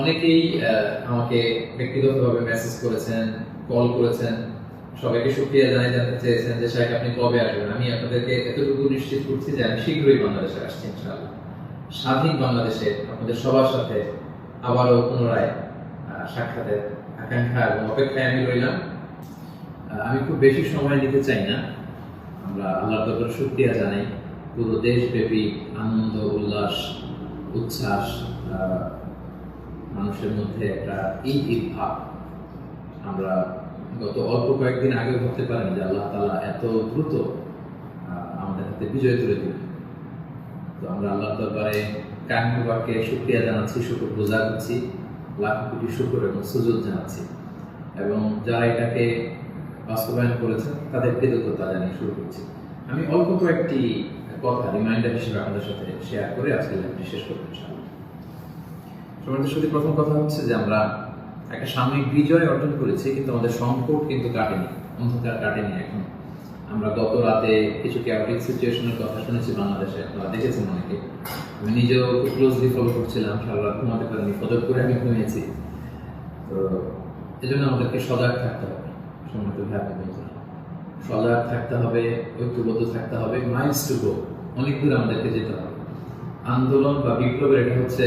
অনেকেই আমাকে ব্যক্তিগতভাবে মেসেজ করেছেন কল করেছেন। সবাইকে সুক্রিয়া জানাই জানতে চেয়েছেন যে সাহেব আপনি কবে আসবেন? আমি আপনাদেরকে এতটুকু নিশ্চিত করছি যে, আমি শীঘ্রই বাংলাদেশে আসছি, ইনশাআল্লাহ। স্বাধীন বাংলাদেশে আপনাদের সবার সাথে আবারও পুনরায় সাক্ষাতের আকাঙ্ক্ষা এবং অপেক্ষায় আমি রইলাম। আমি খুব বেশি সময় নিতে চাই না। আমরা আল্লাহ দরবারে শুক্রিয়া জানাই। পুরো দেশব্যাপী আনন্দ, উল্লাস, উচ্ছ্বাস মানুষের মধ্যে একটা ঈদ ঈদ ভাব আমরা গত অল্প কয়েকদিন আগে ভাবতে পারেন যে আল্লাহ তালা এত দ্রুত আমাদের হাতে বিজয় তুলে দিলেন। তো আমরা আল্লাহ দরবারে কাহিনীবাকে শুক্রিয়া জানাচ্ছি, শুক্র বোঝা করছি, লাখ কোটি শুক্র এবং সুযোগ জানাচ্ছি। এবং যারা এটাকে বাস্তবায়ন করেছেন, তাদের কৃতজ্ঞতা জানিয়ে শুরু করছি। আমি অল্প কয়েকটি কথা রিমাইন্ডার হিসেবে আপনাদের সাথে শেয়ার করে আজকে শেষ করব ইনশাআল্লাহ সমাজের সাথে প্রথম কথা হচ্ছে যে আমরা একটা সাময়িক বিজয় অর্জন করেছি, কিন্তু আমাদের সংকট কিন্তু কাটেনি, অন্ধকার কাটেনি এখন। আমরা গত রাতে কিছু ক্যাওটিক সিচুয়েশনের কথা শুনেছি বাংলাদেশে, আপনারা দেখেছেন অনেকে। আমি নিজেও খুব ক্লোজলি ফলো করছিলাম সারা রাত ঘুমাতে পারিনি, ফজর করে আমি ঘুমিয়েছি। তো এজন্য আমাদেরকে সজাগ থাকতে হবে সময় তো ভাই বন্ধুরা সজাগ থাকতে হবে, ঐক্যবদ্ধ থাকতে হবে মাইলস টু গো অনেক দূর আমাদেরকে যেতে হবে। আন্দোলন বা বিপ্লবের এটা হচ্ছে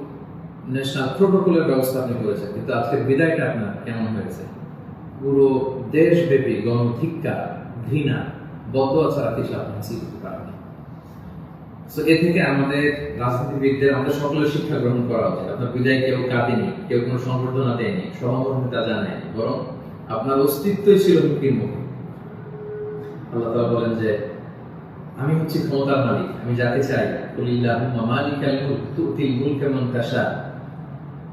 ন্যাশনাল প্রোটোকলের ব্যবস্থা আপনি করেছেন, কিন্তু আজকের বিদায়টা আপনার কেমন হয়েছে? পুরো দেশব্যাপী গণধিক্কা ঘৃণা, বদয়া ছাড়া কিছু আপনি হাসিল করতে পারেননি তো এ থেকে আমাদের রাজনীতিবিদদের, আমাদের সকলের শিক্ষা গ্রহণ করা উচিত। আপনার বিদায় কেউ কাঁদেনি, কেউ কোনো সংবর্ধনা দেয়নি সহমর্মিতা জানায়নি বরং আপনার অস্তিত্বই ছিল হুমকির মুখে। আল্লাহ তাআলা বলেন যে, আমি হচ্ছি ক্ষমতার মালিক, আমি যাকে চাই কুলিল্লাহুম্মা মালিকাল মুলক, তুতিল মুলকা মান তাশা।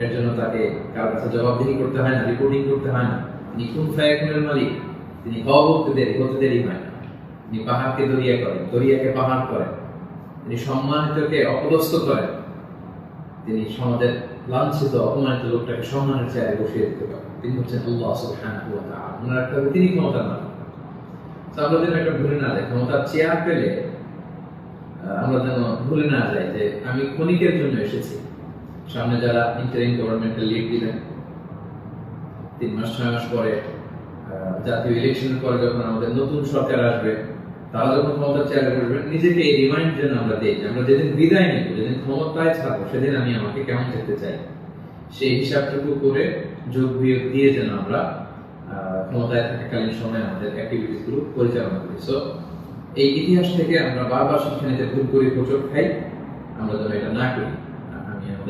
এর জন্য তাকে কারও কাছে জবাবদিহি করতে হয় না রিপোর্টিং করতে হয় না। তিনি কোন ফায়াকুনের মালিক। তিনি হওয়া দেরি হতে দেরি হয় না। তিনি পাহাড়কে দরিয়া করেন, দরিয়াকে পাহাড় করেন। তিনি সম্মানিতকে অপদস্থ করেন। তিনি সমাজের লাঞ্ছিত, অপমানিত লোকটাকে সম্মানের চেয়ারে বসিয়ে দিতে পারেন। তিনি হচ্ছেন আল্লাহ তাআলা। মনে রাখতে তিনি ক্ষমতার মালিক। তো আমরা যেন একটা ভুলে না যাই, ক্ষমতার চেয়ার পেলে আমরা যেন ভুলে না যাই যে আমি ক্ষণিকের জন্য এসেছি। সামনে যারা ইন্টারিম গভর্নমেন্টের লিড দিবেন, তিন মাস, ছয় মাস পরে জাতীয় ইলেকশনের পরে যখন আমাদের নতুন সরকার আসবে, তারা যখন ক্ষমতার চেয়ারে বসবেন নিজেকে এই রিমাইন্ড যেন আমরা দিই আমরা যেদিন বিদায় নিব, যেদিন ক্ষমতায় থাকব, সেদিন আমি আমাকে কেমন দেখতে চাই। সেই হিসাবটুকু করে যোগ বিয়োগ দিয়ে যেন আমরা ক্ষমতায় থাকাকালীন সময় আমাদের অ্যাক্টিভিটিসগুলো পরিচালনা করি। সো এই ইতিহাস থেকে আমরা বারবার শিক্ষা নিতে ভুল করি হোঁচট খাই আমরা যেন এটা না করি আমি আমাদের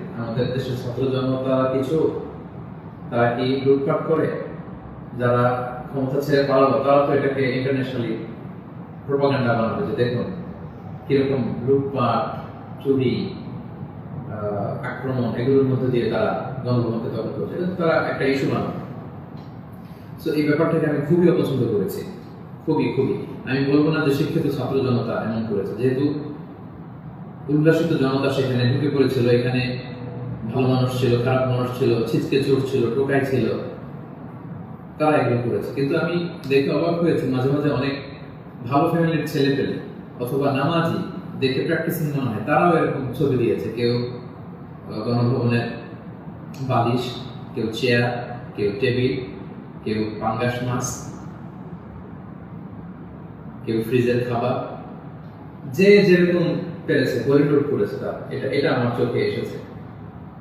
আমাদের দেশের ছাত্র জনতা কিছু, তারা কি লুটপাট করে? যারা ক্ষমতা ছেড়ে পালালো, তারা তো এটাকে ইন্টারন্যাশনালি প্রোপাগান্ডা বানাবে, যে দেখুন কীরকম লুটপাট, চুরি আক্রমণ এগুলোর মধ্যে দিয়ে তারা গণভবনকে দখল করছে। এটা তারা একটা ইস্যু বানাবে। তো এই ব্যাপারটাকে আমি খুবই অপছন্দ করেছি। খুবই খুবই। আমি বলব না যে শিক্ষিত ছাত্র জনতা এমন করেছে। যেহেতু উল্লাসিত জনতা সেখানে ঢুকে পড়েছিল, এখানে ভালো মানুষ ছিল, খারাপ মানুষ ছিল, ছিচকে চোর ছিল, টোকাই ছিল। তারা এগুলো করেছে। কিন্তু আমি দেখে অবাক হয়েছি, মাঝে মাঝে অনেক ভালো ফ্যামিলির ছেলে পেলে অথবা নামাজি দেখে প্র্যাকটিসিং মনে হয়, তারাও এরকম ছবি দিয়েছে। কেউ গণভবনের বালিশ, কেউ চেয়ার কেউ টেবিল কেউ পাঙ্গাস মাছ কেউ ফ্রিজের খাবার। যে যেরকম পেরেছে করিডোর করেছে তারা। এটা এটা আমার চোখে এসেছে।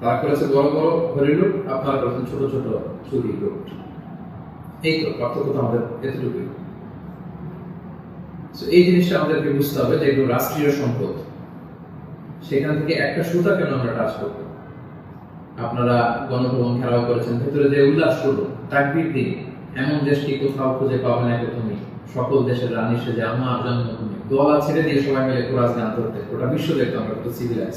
তারা করেছে বড় বড় হরি লুট আপনারা করেছেন ছোট ছোট চুরি লুট। এই তো, পার্থক্য তো আমাদের এতটুকুই। এই জিনিসটা আমাদেরকে বুঝতে হবে যে এগুলো রাষ্ট্রীয় সম্পদ, সেখান থেকে একটা সুতা কেন আমরা টাচ করব? আপনারা গণভবন খেলাও করেছেন, ভেতরে যে উল্লাস করব, তাকবির দিন এমন দেশকে কোথাও খুঁজে পাবে না তো তুমি সকল দেশের রানী সেজে আমার জন্মভূমি গলা ছেড়ে দিয়ে সবাই মিলে কোরআস গান ধরতে গোটা বিশ্ব দেখতো আমরা কত সিভিলাইজ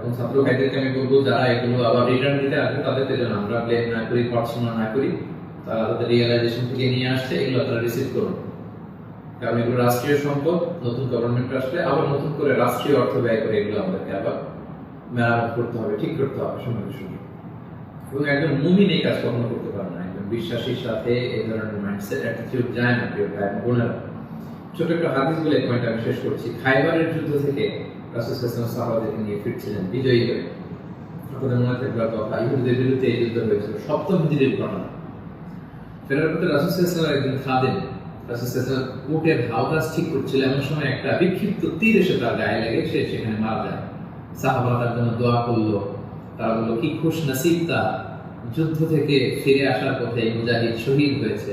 এবং ছাত্র ভাইদেরকে আমি বলব, যারা এগুলো আবার রিটার্ন দিতে আসবে, তাদেরকে যেন আমরা ব্লেম না করি, পড়াশোনা না করি, তারা তাদের রিয়েলাইজেশন থেকে নিয়ে আসছে, এগুলো তারা রিসিভ করুন। কারণ এগুলো রাষ্ট্রীয় সম্পদ, নতুন গভর্নমেন্ট আসলে আবার নতুন করে রাষ্ট্রীয় অর্থ ব্যয় করে এগুলো আমাদেরকে আবার মেরামত করতে হবে, ঠিক করতে হবে সঙ্গে সঙ্গে। এবং একজন মুমিন এই কাজ কখনো করতে পারে না, একজন বিশ্বাসীর সাথে এই ধরনের মাইন্ডসেট অ্যাটিটিউড যায় না কেউ ভাই বোনেরা। ছোট একটা হাদিস বলে পয়েন্ট আমি শেষ করছি। খাইবারের যুদ্ধ থেকে সাল্লাল্লাহু সাহাবাদেরকে নিয়ে ফিরছিলেন, বিজয়ী হয়ে। আপনাদের মনে থাকবে কথা ইহুদিদের বিরুদ্ধে এই যুদ্ধ হয়েছিল, সপ্তম হিজরির ঘটনা। ফেরার পথে সাল্লাল্লাহু একদিন খাদেন উটের হাওদাস ঠিক করছিল, এমন সময় একটা বিক্ষিপ্ত তীর এসে তার গায়ে লেগে, সে সেখানে মারা যায়। সাহাবারা তার জন্য দোয়া করল। তারা বলল, কি খুশ নসিব তা। যুদ্ধ থেকে ফিরে আসার পথে মুজাহিদ শহীদ হয়েছে।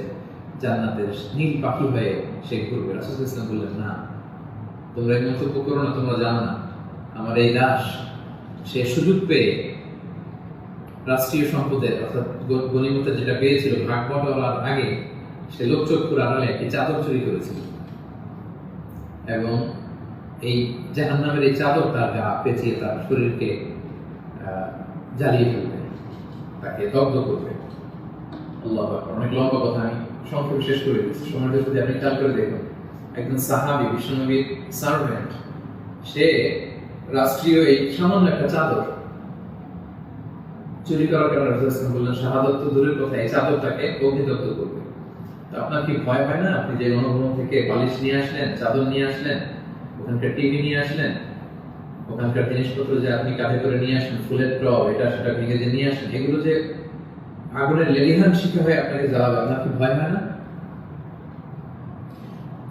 জান্নাতের নীল পাখি হয়ে সে ঘুরবে। রাসূল ইসলাম বললেন, না। তোমরা এই মন্তব্য করো না তোমরা জানো না। আমার এই দাস, সে সুযোগ পেয়ে রাষ্ট্রীয় সম্পদের, অর্থাৎ গ- গণিমতের যেটা পেয়েছিল ভাগ বটলার আগে, সে লোকচক্ষুর আড়ালে একটি চাদর চুরি করেছিল। এবং এই জাহান্নামের এই চাদর তার গা পেঁচিয়ে তার শরীরকে জ্বালিয়ে ফেলবে, তাকে দগ্ধ করবে। অনেক লম্বা কথা আমি সংক্ষেপে শেষ করে দিচ্ছি। সময়টা যদি আপনি খেয়াল করে দেখুন। একজন সাহাবি বিশ্বনবীর সার্ভেন্ট সে রাষ্ট্রীয় এই সামান্য একটা চাদর চুরি করার কারণে ওয়াসাল্লাম বললেন, শাহাদত তো দূরের কথা, এই চাদরটাকে অগ্নিদগ্ধ করবে। আপনার কি ভয় হয় না? আপনি যে গণভবন থেকে বালিশ নিয়ে আসলেন, চাদর নিয়ে আসলেন, ওখানকার টিভি নিয়ে আসলেন, ওখানকার জিনিসপত্র যে আপনি কাঁধে করে নিয়ে আসেন, ফুলের টব, এটা সেটা ভেঙে যে নিয়ে আসেন, এগুলো যে আগুনের লেলিহান শিখে হয়ে আপনাকে জ্বালাবে, আপনার কি ভয় হয় না?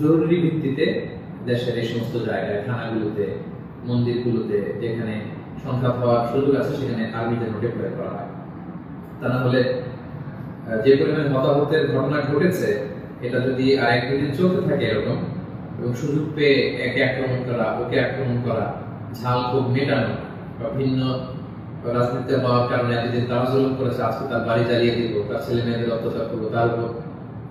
জরুরি ভিত্তিতে দেশের এই সমস্ত জায়গায়, থানাগুলোতে, মন্দিরগুলোতে যেখানে সংঘাত হওয়ার সুযোগ আছে, সেখানে আর্মিদের ডিপ্লয় করা হয়। তা না হলে যে পরিমাণে হতাহতের ঘটনা ঘটেছে, এটা যদি আরেক দুদিন চলতে থাকে এরকম, এবং সুযোগ পেয়ে একে আক্রমণ করা, ওকে আক্রমণ করা, ঝাল খুব মেটানো, বা ভিন্ন রাজনীতিতে হওয়ার কারণে এতদিন তারা জুলুম করেছে, আজকে তার বাড়ি জ্বালিয়ে দিব, তার ছেলে মেয়েদের অত্যাচার করব, তার উপর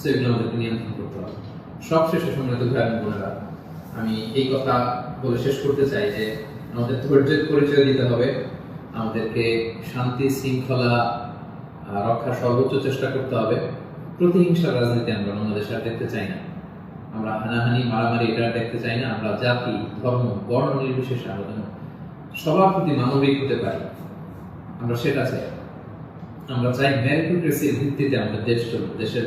সেগুলো আমাদেরকে নিয়ন্ত্রণ করতে হবে। সব শেষে সম্মানিত এবং বোনেরা, আমি এই কথা বলে শেষ করতে চাই যে আমাদের ধৈর্যের পরিচয় দিতে হবে। আমাদেরকে শান্তি, শৃঙ্খলা রক্ষার সর্বোচ্চ চেষ্টা করতে হবে। প্রতিহিংসার রাজনীতি আমরা বাংলাদেশে আর দেখতে চাই না। আমরা হানাহানি, মারামারি এটা দেখতে চাই না। আমরা জাতি, ধর্ম, বর্ণ নির্বিশেষে আমরা যেন সবার প্রতি মানবিক হতে পারি। আমরা সেটা চাই। আমরা চাই ম্যারিটোক্রেসির ভিত্তিতে আমাদের দেশ চলবে দেশের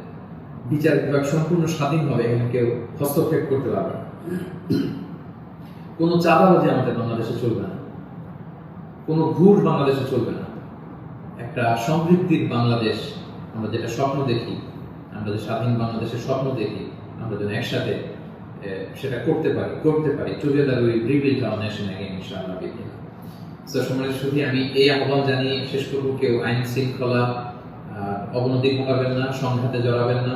বিচার বিভাগ সম্পূর্ণ স্বাধীনভাবে এখানে কেউ হস্তক্ষেপ করতে পারবে কোনো চাঁদাবাজি আমাদের বাংলাদেশে চলবে না। কোনো ঘুর বাংলাদেশে চলবে না। একটা সমৃদ্ধির বাংলাদেশ, আমরা যেটা স্বপ্ন দেখি, আমরা যে স্বাধীন বাংলাদেশের স্বপ্ন দেখি, আমরা যেন একসাথে সেটা করতে পারি করতে পারি চলে দাঁড়ি ওই আওয়ার নেশন ইনশাআল্লাহ বিদিনা তো সম্মানিত শুধু আমি এই আহ্বান জানিয়ে শেষ করব, কেউ আইন শৃঙ্খলা অবনতি ঘটাবেন না, সংঘাতে জড়াবেন না।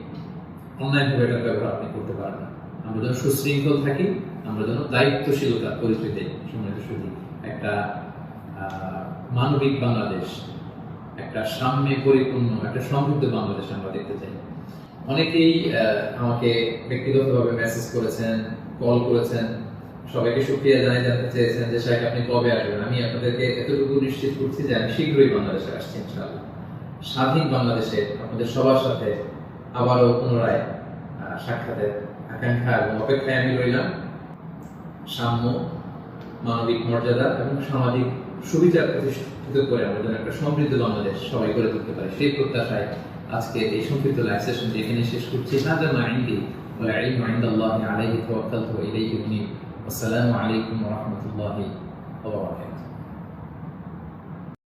অন্যায়ভাবে এটার ব্যবহার আপনি করতে পারেন না। আমরা যেন সুশৃঙ্খল থাকি, আমরা যেন দায়িত্বশীলতা পরিচয় দিই সম্মানিত শুধু একটা মানবিক বাংলাদেশ, একটা সাম্যে পরিপূর্ণ, একটা সমৃদ্ধ বাংলাদেশ আমরা দেখতে চাই। অনেকেই আমাকে ব্যক্তিগতভাবে মেসেজ করেছেন কল করেছেন, সবাইকে সুক্রিয়া জানাই জানতে চেয়েছেন যে সাহেব আপনি কবে আসবেন? আমি আপনাদেরকে এতটুকু নিশ্চিত করছি যে, আমি শীঘ্রই বাংলাদেশে আসছি, ইনশাআল্লাহ। স্বাধীন বাংলাদেশে আপনাদের সবার সাথে আবারও পুনরায় সাক্ষাতের আকাঙ্ক্ষা এবং অপেক্ষায় আমি রইলাম। সাম্য, মানবিক মর্যাদা এবং সামাজিক সুবিধা প্রতিষ্ঠিত করে আমরা যেন একটা সমৃদ্ধ বাংলাদেশ সবাই করে তুলতে পারি। সেই প্রত্যাশায় আজকে এই সম্পৃক্ত লাইভ সেশনটি এখানে শেষ করছি। হাজা মাইন্দি ওলা ইলম মাইন্দ আল্লাহ আলাইহি ওয়া ইলাইহি উনি আসসালামু আলাইকুম ওয়া রাহমাতুল্লাহি ওয়া বারাকাতুহু।